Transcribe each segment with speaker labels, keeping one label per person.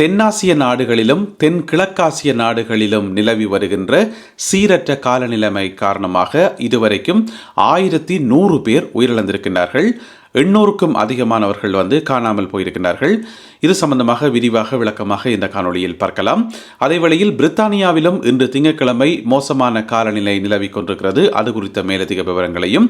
Speaker 1: தென்னாசிய நாடுகளிலும் தென்கிழக்காசிய நாடுகளிலும் நிலவி வருகின்ற சீரற்ற காலநிலைமை காரணமாக இதுவரைக்கும் ஆயிரத்தி நூறு பேர் உயிரிழந்திருக்கின்றார்கள். எண்ணூறுக்கும் அதிகமானவர்கள் வந்து காணாமல் போயிருக்கின்றார்கள். இது சம்பந்தமாக விரிவாக விளக்கமாக இந்த காணொளியில் பார்க்கலாம். அதேவேளையில் பிரித்தானியாவிலும் இன்று திங்கட்கிழமை மோசமான காலநிலை நிலவிக் கொண்டிருக்கிறது. அது குறித்த மேலதிக விவரங்களையும்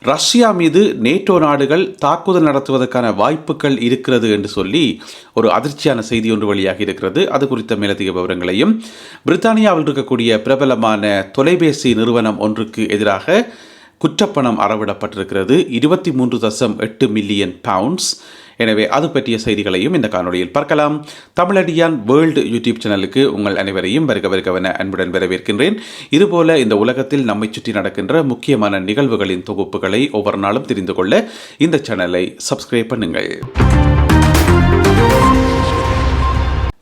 Speaker 1: ரஷ்யா மீது நேட்டோ நாடுகள் தாக்குதல் நடத்துவதற்கான வாய்ப்புகள் இருக்கிறது என்று சொல்லி ஒரு அதிர்ச்சியான செய்தி ஒன்று வெளியாகி இருக்கிறது. அது குறித்த மேலதிக விவரங்களையும். பிரித்தானியாவில் இருக்கக்கூடிய பிரபலமான தொலைபேசி நிறுவனம் ஒன்றுக்கு எதிராக குற்றப்பணம் அறவிடப்பட்டிருக்கிறது. இருபத்தி மூன்று தசம் எட்டு மில்லியன் பவுண்ட்ஸ் எனவே அது பற்றிய செய்திகளையும் இந்த காணொலியில் பார்க்கலாம். தமிழடியான் வேர்ல்டு யூடியூப் சேனலுக்கு உங்கள் அனைவரையும் வருக வருகவன அன்புடன் வரவேற்கின்றேன். இதுபோல இந்த உலகத்தில் நம்மை சுற்றி நடக்கின்ற முக்கியமான நிகழ்வுகளின் தொகுப்புகளை ஒவ்வொரு நாளும் தெரிந்து கொள்ள இந்த சேனலை சப்ஸ்கிரைப் பண்ணுங்கள்.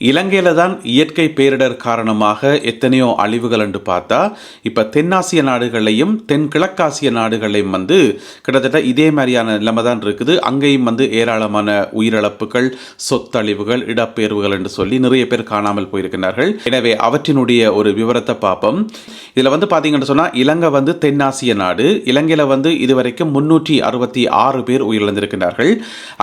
Speaker 1: இலங்கையில் தான் இயற்கை பேரிடர் காரணமாக எத்தனையோ அழிவுகள் என்று பார்த்தா இப்போ தென்னாசிய நாடுகளையும் தென்கிழக்காசிய நாடுகளையும் வந்து கிட்டத்தட்ட இதே மாதிரியான நிலைமை தான் இருக்குது. அங்கேயும் வந்து ஏராளமான உயிரிழப்புகள் சொத்தழிவுகள் இடப்பெயர்வுகள் என்று சொல்லி நிறைய பேர் காணாமல் போயிருக்கிறார்கள் எனவே அவற்றினுடைய ஒரு விவரத்தை பார்ப்போம். இதில் வந்து பார்த்தீங்கன்னு சொன்னால் இலங்கை வந்து தென்னாசிய நாடு. இலங்கையில் வந்து இதுவரைக்கும் முன்னூற்றி அறுபத்தி ஆறு பேர் உயிரிழந்திருக்கிறார்கள்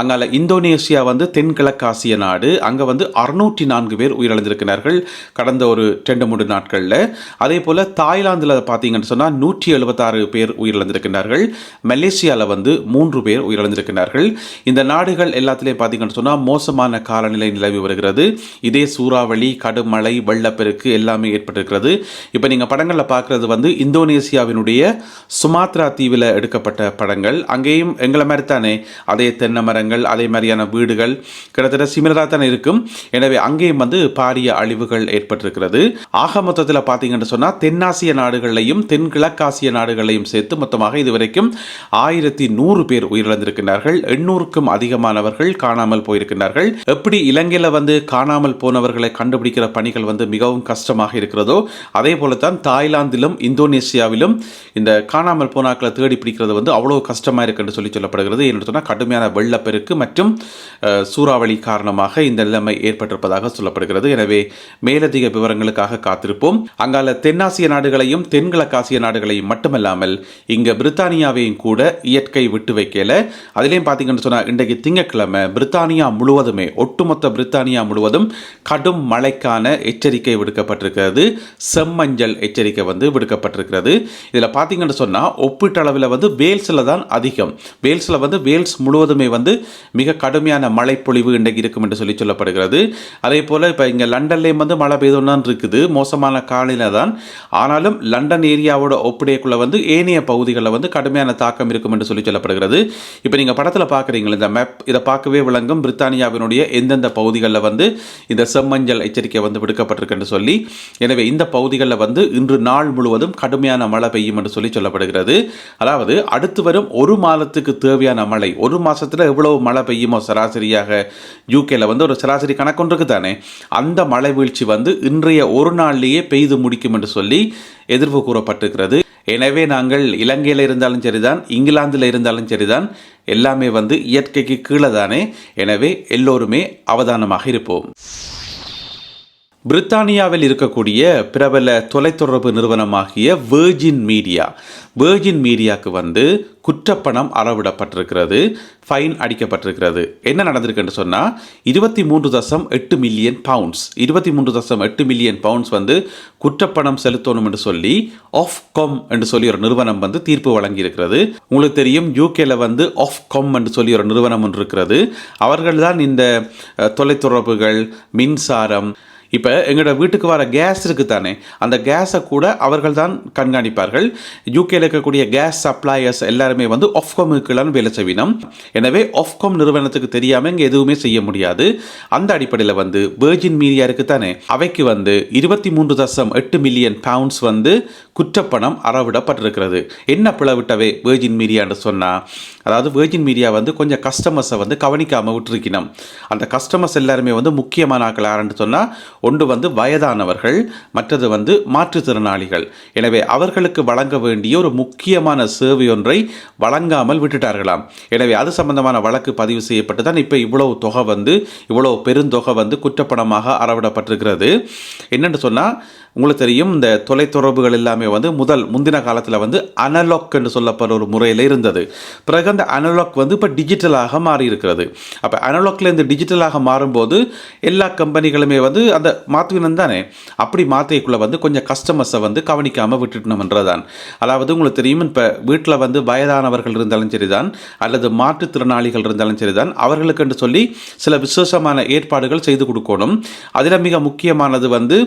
Speaker 1: அங்கால இந்தோனேசியா வந்து தென்கிழக்காசிய நாடு. அங்கே வந்து அறுநூற்றி நான்கு பேர் உயிரிழந்திருக்கிறார்கள் கடந்த ஒரு ரெண்டு மூன்று நாட்களில். அதே போல் தாய்லாந்தில் பார்த்தீங்கன்னு சொன்னால் நூற்றி எழுபத்தாறு பேர் உயிரிழந்திருக்கிறார்கள். மலேசியாவில் வந்து மூன்று பேர் உயிரிழந்திருக்கிறார்கள். இந்த நாடுகள் எல்லாத்திலையும் பார்த்தீங்கன்னு சொன்னால் மோசமான காலநிலை நிலவி வருகிறது. இதே சூறாவளி கடுமழை வெள்ளப்பெருக்கு எல்லாமே ஏற்பட்டிருக்கிறது. இப்போ நீங்கள் படங்களில் பார்க்குறது வந்து இந்தோனேசியாவினுடைய சுமாத்ரா தீவில் எடுக்கப்பட்ட படங்கள். அங்கேயும் எங்களை மாதிரி தானே அதே தென்னை மரங்கள் அதே மாதிரியான வீடுகள். கிட்டத்தட்ட சிமிலராக தானே இருக்கும். எனவே அங்கேயும் வந்து பாரிய அழிவுகள் ஏற்பட்டிருக்கிறது. ஆக மொத்தத்தில் பார்த்தீங்கன்னு சொன்னால் தென்னாசிய நாடுகளையும் தென்கிழக்காசிய நாடுகளையும் சேர்த்து மொத்தமாக இதுவரைக்கும் ஆயிரத்தி நூறு பேர் உயிரிழந்திருக்கிறார்கள் எண்ணூறுக்கும் அதிகமானவர்கள் காணாமல் போயிருக்கிறார்கள் எப்படி இலங்கையில் வந்து காணாமல் போனவர்களை கண்டுபிடிக்கிற பணிகள் வந்து மிகவும் கஷ்டமாக இருக்கிறதோ அதே போல தான் தாய்லாந்திலும் இந்தோனேசியாவிலும் இந்த காணாமல் போனாக்களை தேடி பிடிக்கிறது வந்து அவ்வளோ கஷ்டமாக இருக்குன்னு சொல்லி சொல்லப்படுகிறது. என்று சொன்னால் கடுமையான வெள்ளப்பெருக்கு மற்றும் சூறாவளி காரணமாக இந்த நிலைமை ஏற்பட்டிருப்பதாக சொல்லப்படுகிறது. எனவே மேலதிக விவரங்களுக்காக காத்திருப்போம். அங்கால தென்னாசிய நாடுகளையும் தென்கிழக்காசிய நாடுகளையும் மட்டுமல்லாமல் இங்க பிரித்தானியாவையும் கூட இயற்கை விட்டு வைக்கல. அதிலேயும் பார்த்தீங்கன்னு சொன்னா இன்றைக்கு திங்கட்கிழமை பிரித்தானியா முழுவதுமே ஒட்டுமொத்த பிரித்தானியா முழுவதும் கடும் மழைக்கான எச்சரிக்கை விடுக்கப்பட்டிருக்கிறது. செம்மஞ்சள் எச்சரிக்கை வந்து விடுக்கப்பட்டிருக்கிறது. இதில் பார்த்தீங்கன்னு சொன்னால் ஒப்பீட்டளவில் வந்து வேல்ஸில் தான் அதிகம். வேல்ஸில் வந்து வேல்ஸ் முழுவதுமே வந்து மிக கடுமையான மழைப்பொழிவு இன்றைக்கு இருக்கும் என்று சொல்லி சொல்லப்படுகிறது. அதே அதே போல் இப்போ இங்கே லண்டன்லேயும் வந்து மழை பெய்தோன்னு இருக்குது. மோசமான காலையில் தான் ஆனாலும் லண்டன் ஏரியாவோட ஒப்படைக்குள்ள வந்து ஏனைய பகுதிகளில் வந்து கடுமையான தாக்கம் இருக்கும் என்று சொல்லி சொல்லப்படுகிறது. இப்போ நீங்கள் படத்தில் பார்க்குறீங்களா இந்த மேப் இதை பார்க்கவே விளங்கும். பிரித்தானியாவினுடைய எந்தெந்த பகுதிகளில் வந்து இந்த செம்மஞ்சள் எச்சரிக்கை வந்து விடுக்கப்பட்டிருக்குன்னு சொல்லி எனவே இந்த பகுதிகளில் வந்து இன்று நாள் முழுவதும் கடுமையான மழை பெய்யும் என்று சொல்லி சொல்லப்படுகிறது. அதாவது அடுத்து வரும் ஒரு மாதத்துக்கு தேவையான மழை ஒரு மாதத்தில் எவ்வளவு மழை பெய்யுமோ சராசரியாக யூகேல வந்து ஒரு சராசரி கணக்கொன்றுக்கு தானே அந்த மழை வீழ்ச்சி வந்து இன்றைய ஒரு நாள்லேயே பெய்து முடிக்கும் என்று சொல்லி எதிர்ப்பு கூறப்பட்டிருக்கிறது. எனவே நாங்கள் இலங்கையில் இருந்தாலும் சரிதான் இங்கிலாந்தில் இருந்தாலும் சரிதான் எல்லாமே வந்து இயற்கைக்கு கீழே தானே. எனவே எல்லோருமே அவதானமாக இருப்போம். பிரித்தானியாவில் இருக்கக்கூடிய பிரபல தொலைத்தொடர்பு நிறுவனமாகிய வேர்ஜின் மீடியா வேர்ஜின் மீடியாவுக்கு வந்து குற்றப்பணம் அறவிடப்பட்டிருக்கிறது ஃபைன் அடிக்கப்பட்டிருக்கிறது. என்ன நடந்திருக்குன்னு சொன்னால் இருபத்தி மூன்று தசம் எட்டு மில்லியன் பவுண்ட்ஸ் இருபத்தி மூன்று தசம் எட்டு மில்லியன் பவுண்ட்ஸ் வந்து குற்றப்பணம் செலுத்தணும் என்று சொல்லி ஆஃப் காம் என்று சொல்லி ஒரு நிறுவனம் வந்து தீர்ப்பு வழங்கியிருக்கிறது. உங்களுக்கு தெரியும் யூகேல வந்து ஆஃப் காம் என்று சொல்லி ஒரு நிறுவனம் ஒன்று இருக்கிறது. அவர்கள் தான் இந்த தொலைத்தொடர்புகள் மின்சாரம் இப்போ எங்களோட வீட்டுக்கு வர கேஸ் இருக்குது தானே அந்த கேஸை கூட அவர்கள் தான் கண்காணிப்பார்கள் யூகேல இருக்கக்கூடிய கேஸ் சப்ளையர்ஸ் எல்லாருமே வந்து ஒஃப்காமுக்குள்ளான வேலை செய்வினம் எனவே ஒஃப்காம் நிறுவனத்துக்கு தெரியாமல் இங்கே எதுவுமே செய்ய முடியாது. அந்த அடிப்படையில் வந்து வேர்ஜின் மீடியா இருக்குது தானே அவைக்கு வந்து இருபத்தி மூன்று தசம் எட்டு மில்லியன் பவுண்ட்ஸ் வந்து குற்றப்பணம் அறவிடப்பட்டிருக்கிறது. என்ன பிளவிட்டவே வேர்ஜின் மீடியான்னு சொன்னால் அதாவது வேர்ஜின் மீடியா வந்து கொஞ்சம் கஸ்டமர்ஸை வந்து கவனிக்காமல் விட்டுருக்கணும். அந்த கஸ்டமர்ஸ் எல்லாருமே வந்து முக்கியமான ஆக்கள் யாருன்னு சொன்னால் ஒன்று வந்து வயதானவர்கள் மற்றது வந்து மாற்றுத்திறனாளிகள். எனவே அவர்களுக்கு வழங்க வேண்டிய ஒரு முக்கியமான சேவை ஒன்றை வழங்காமல் விட்டுட்டார்களாம். எனவே அது சம்பந்தமான வழக்கு பதிவு செய்யப்பட்டு தான் இப்போ இவ்வளவு தொகை வந்து இவ்வளவு பெருந்தொகை வந்து குற்றப்பணமாக அறவிடப்பட்டிருக்கிறது. என்னென்னு சொன்னால் உங்களுக்கு தெரியும் இந்த தொலைத்தொடர்புகள் எல்லாமே வந்து முதல் முந்தின காலத்தில் வந்து அனலாக் என்று சொல்லப்படுற ஒரு முறையில் இருந்தது. பிறகு அந்த அனலாக் வந்து இப்போ டிஜிட்டலாக மாறி இருக்கிறது அப்போ அனலாக்லேருந்து டிஜிட்டலாக மாறும்போது எல்லா கம்பெனிகளுமே வந்து அந்த மாற்றுவினம் தானே? அப்படி மாற்றிக்குள்ளே வந்து கொஞ்சம் கஸ்டமர்ஸை வந்து கவனிக்காமல் விட்டுட்டணும்ன்றதான் அதாவது உங்களுக்கு தெரியும் இப்போ வீட்டில் வந்து வயதானவர்கள் இருந்தாலும் சரிதான் அல்லது மாற்றுத்திறனாளிகள் இருந்தாலும் சரிதான் அவர்களுக்கு என்று சொல்லி சில விசேஷமான ஏற்பாடுகள் செய்து கொடுக்கணும். அதில் மிக முக்கியமானது வந்து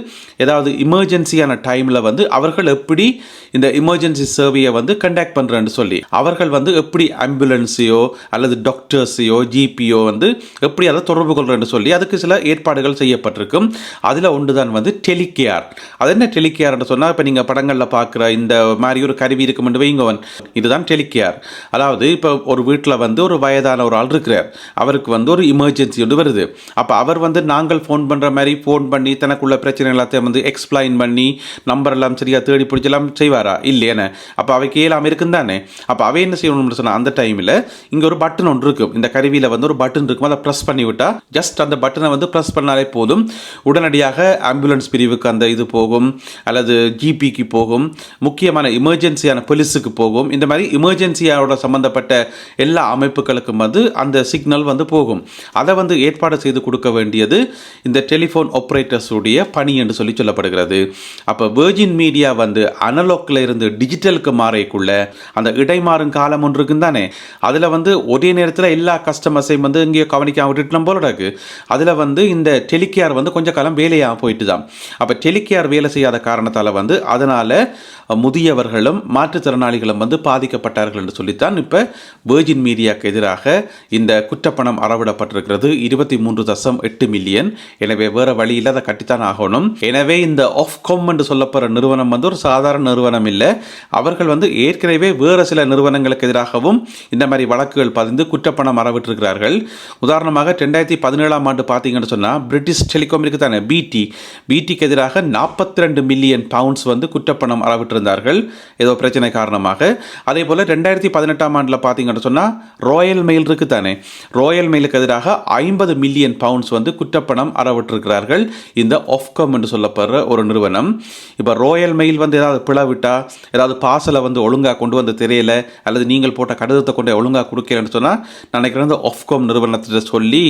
Speaker 1: ஏதாவது எமர்ஜென்சியான டைமில் வந்து அவர்கள் எப்படி இந்த எமர்ஜென்சி சேவையை வந்து கண்டக்ட் பண்ணுறேன்னு சொல்லி அவர்கள் வந்து எப்படி ஆம்புலன்ஸையோ அல்லது டாக்டர்ஸையோ ஜிபியோ வந்து எப்படி அதை தொடர்பு கொள்கிறேன்னு சொல்லி அதுக்கு சில ஏற்பாடுகள் செய்யப்பட்டிருக்கும். அதில் ஒன்று தான் வந்து டெலிகேர் அது என்ன டெலிகேர்னு சொன்னால் இப்போ நீங்கள் படங்களில் பார்க்குற இந்த மாதிரி ஒரு கருவி இருக்குமென்று வைங்கவன் இதுதான் டெலிகேர் அதாவது இப்போ ஒரு வீட்டில் வந்து ஒரு வயதான ஒரு ஆள் இருக்கிறார். அவருக்கு வந்து ஒரு இமர்ஜென்சி ஒன்று வருது. அப்போ அவர் வந்து நாங்கள் ஃபோன் பண்ணுற மாதிரி ஃபோன் பண்ணி தனக்குள்ள பிரச்சனை எல்லாத்தையும் வந்து எக்ஸ்பிளைன் பண்ணி நம்பர் எல்லாம் சரியாக தேடி பிடிச்செல்லாம் செய்வாரா? இல்லையானே அப்போ அவைக்கு கேளாமல் இருக்கும் தானே? அப்போ அவை என்ன செய்யணும்னு சொன்னால் அந்த டைமில் இங்கே ஒரு பட்டன் ஒன்று இருக்கும். இந்த கருவியில் வந்து ஒரு பட்டன் இருக்கும். அதை ப்ரெஸ் பண்ணி விட்டால் ஜஸ்ட் அந்த பட்டனை வந்து ப்ரெஸ் பண்ணாலே போதும். உடனடியாக ஆம்புலன்ஸ் பிரிவுக்கு அந்த இது போகும். அல்லது ஜிபிக்கு போகும். முக்கியமான எமர்ஜென்சியான போலீஸுக்கு போகும். இந்த மாதிரி எமர்ஜென்சியோட சம்மந்தப்பட்ட எல்லா அமைப்புகளுக்கும் வந்து அந்த சிக்னல் வந்து போகும். அதை வந்து ஏற்பாடு செய்து கொடுக்க வேண்டியது இந்த டெலிஃபோன் ஆப்ரேட்டர்ஸுடைய பணி என்று சொல்லி சொல்லப்படுகிறது. அப்போ வேர்ஜின் மீடியா வந்து அனலோக்கில் இருந்து டிஜிட்டலுக்கு மாறக்குள்ள அந்த இடைமாறும் காலம் ஒன்று இருக்குன்னு தானே? அதில் வந்து ஒரே நேரத்தில் எல்லா கஸ்டமர்ஸையும் வந்து இங்கேயோ கவனிக்காமல் விட்டுட்டு போல இருக்கு. அதில் வந்து இந்த டெலிகேர் வந்து கொஞ்சம் காலம் வேலையாக போயிட்டு தான் அப்போ டெலிகேர் வேலை செய்யாத காரணத்தால் வந்து அதனால் முதியவர்களும் மாற்றுத்திறனாளிகளும் வந்து பாதிக்கப்பட்டார்கள் என்று சொல்லித்தான் இப்போ வேர்ஜின் மீடியாவுக்கு எதிராக இந்த குற்றப்பணம் அறவிடப்பட்டிருக்கிறது. இருபத்தி மூன்று தசம் எட்டு மில்லியன் எனவே வேறு வழி இல்லாத கட்டித்தான் ஆகணும். எனவே இந்த ஆஃப்காம் என்று சொல்லப்படுற நிறுவனம் வந்து ஒரு சாதாரண நிறுவனம் இல்லை. அவர்கள் வந்து ஏற்கனவே வேறு சில நிறுவனங்களுக்கு எதிராகவும் இந்த மாதிரி வழக்குகள் பதிந்து குற்றப்பணம் அறவிட்டிருக்கிறார்கள். உதாரணமாக ரெண்டாயிரத்தி பதினேழாம் ஆண்டு பார்த்தீங்கன்னு சொன்னால் பிரிட்டிஷ் டெலிகாம் இருக்கு தானே பிடி பிடிக்கு எதிராக நாற்பத்தி ரெண்டு மில்லியன் பவுண்ட்ஸ் வந்து குற்றப்பணம் அறவிட்டிருந்தார்கள். ஏதோ பிரச்சனை காரணமாக. அதே போல் ரெண்டாயிரத்தி பதினெட்டாம் ஆண்டில் பார்த்தீங்கன்னு சொன்னால் ராயல் மெயில் இருக்கு தானே. ராயல் மெயிலுக்கு எதிராக ஐம்பது மில்லியன் பவுண்ட்ஸ் வந்து குற்றப்பணம் அறவிட்டிருக்கிறார்கள். இந்த ஆஃப்காம் என்று சொல்லப்படுற ஒரு நிறுவனம். இப்போ ராயல் மெயில் வந்து ஏதாவது பிளவிட்டா ஏதாவது பாசலை வந்து ஒழுங்காக கொண்டு வந்து தெரியல அல்லது நீங்கள் போட்ட கடிதத்தை கொண்டு ஒழுங்காக கொடுக்கலன்னு சொன்னால் நினைக்கிறேன் இந்த ஆஃப்காம் நிறுவனத்திட்ட சொல்லி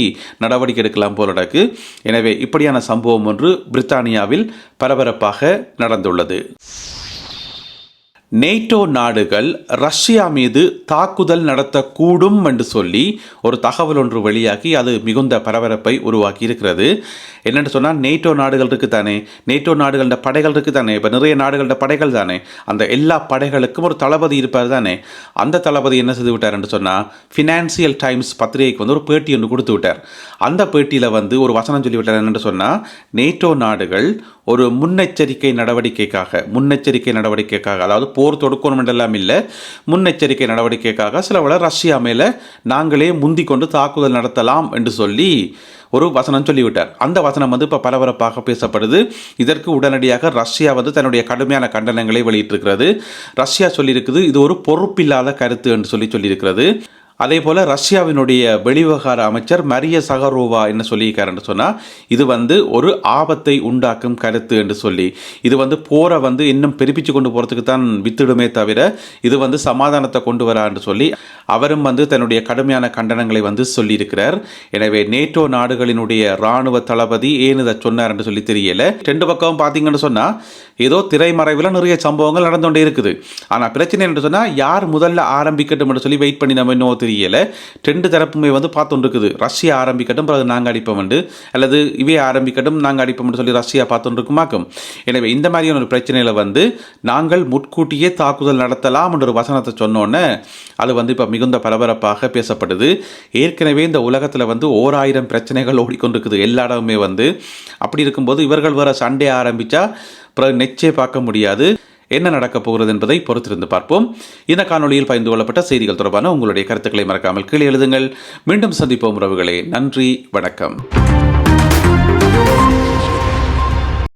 Speaker 1: நடவடிக்கை எடுக்கலாம் போல நடக்கு எனவே இப்படியான சம்பவம் ஒன்று பிரித்தானியாவில் பரபரப்பாக நடந்துள்ளது. நேட்டோ நாடுகள் ரஷ்யா மீது தாக்குதல் நடத்தக்கூடும் என்று சொல்லி ஒரு தகவல் ஒன்று வெளியாகி அது மிகுந்த பரபரப்பை உருவாக்கி இருக்கிறது. என்னென்னு சொன்னால் நேட்டோ நாடுகள் இருக்குது தானே. நேட்டோ நாடுகளோட படைகள் இருக்குது தானே. இப்போ நிறைய நாடுகளோட படைகள் தானே. அந்த எல்லா படைகளுக்கும் ஒரு தளபதி இருப்பார் தானே. அந்த தளபதி என்ன செய்து விட்டார் என்று சொன்னால் ஃபினான்சியல் டைம்ஸ் பத்திரிகைக்கு வந்து ஒரு பேட்டி ஒன்று கொடுத்து விட்டார். அந்த பேட்டியில் வந்து ஒரு வசனம் சொல்லிவிட்டார் என்னென்னு சொன்னால் நேட்டோ நாடுகள் ஒரு முன்னெச்சரிக்கை நடவடிக்கைக்காக முன்னெச்சரிக்கை நடவடிக்கைக்காக அதாவது போர் தொடுக்கணும் எல்லாம் இல்லை. முன்னெச்சரிக்கை நடவடிக்கைக்காக சில வேளை ரஷ்யா மேலே நாங்களே முந்தி கொண்டு தாக்குதல் நடத்தலாம் என்று சொல்லி ஒரு வசனம் சொல்லிவிட்டார். அந்த வசனம் வந்து இப்போ பரபரப்பாக பேசப்படுது. இதற்கு உடனடியாக ரஷ்யா வந்து தன்னுடைய கடுமையான கண்டனங்களை வெளியிட்டிருக்கிறது. ரஷ்யா சொல்லியிருக்குது இது ஒரு பொறுப்பில்லாத கருத்து என்று சொல்லி சொல்லியிருக்கிறது. அதே போல் ரஷ்யாவினுடைய வெளிவகார அமைச்சர் மரிய சகரோவா என்ன சொல்லியிருக்காருன்னு சொன்னால் இது வந்து ஒரு ஆபத்தை உண்டாக்கும் கருத்து என்று சொல்லி. இது வந்து போரை வந்து இன்னும் பெருப்பிச்சு கொண்டு போகிறதுக்கு தான் வித்திடுமே தவிர இது வந்து சமாதானத்தை கொண்டு வரான்னு சொல்லி அவரும் வந்து தன்னுடைய கடுமையான கண்டனங்களை வந்து சொல்லியிருக்கிறார். எனவே நேட்டோ நாடுகளினுடைய இராணுவ தளபதி ஏன் இதை சொன்னார் என்று சொல்லி தெரியல. ரெண்டு பக்கம் பார்த்தீங்கன்னு சொன்னால் ஏதோ திரைமறைவில் நிறைய சம்பவங்கள் நடந்து கொண்டே இருக்குது. ஆனால் பிரச்சனை என்று சொன்னால் யார் முதல்ல ஆரம்பிக்கட்டும் என்று சொல்லி வெயிட் பண்ணி நம்ம இன்னும் தெரியல. ரெண்டு தரப்புமே வந்து பார்த்துட்டு இருக்குது ரஷ்யா ஆரம்பிக்கட்டும் பிறகு நாங்கள் அடிப்போம் உண்டு அல்லது இவே ஆரம்பிக்கட்டும் நாங்கள் அடிப்போம்னு சொல்லி ரஷ்யா பார்த்தோன்றிருக்குமாக்கும். எனவே இந்த மாதிரியான ஒரு பிரச்சனையில் வந்து நாங்கள் முட்கூட்டியே தாக்குதல் நடத்தலாம் என்ற ஒரு வசனத்தை சொன்னோன்னே அது வந்து இப்போ மிகுந்த பரபரப்பாக பேசப்படுது. ஏற்கனவே இந்த உலகத்தில் வந்து ஓர் ஆயிரம் பிரச்சனைகள் ஓடிக்கொண்டிருக்குது எல்லா இடமுமே வந்து. அப்படி இருக்கும்போது இவர்கள் வர சண்டே ஆரம்பித்தா பிறகு நெச்சே பார்க்க முடியாது. என்ன நடக்கப் போகிறது என்பதை பொறுத்திருந்து பார்ப்போம். இந்த காணொளியில் பகிர்ந்து கொள்ளப்பட்ட செய்திகள் தொடர்பான உங்களுடைய கருத்துக்களை மறக்காமல் கீழே எழுதுங்கள். மீண்டும் சந்திப்போம் உறவுகளே. நன்றி. வணக்கம்.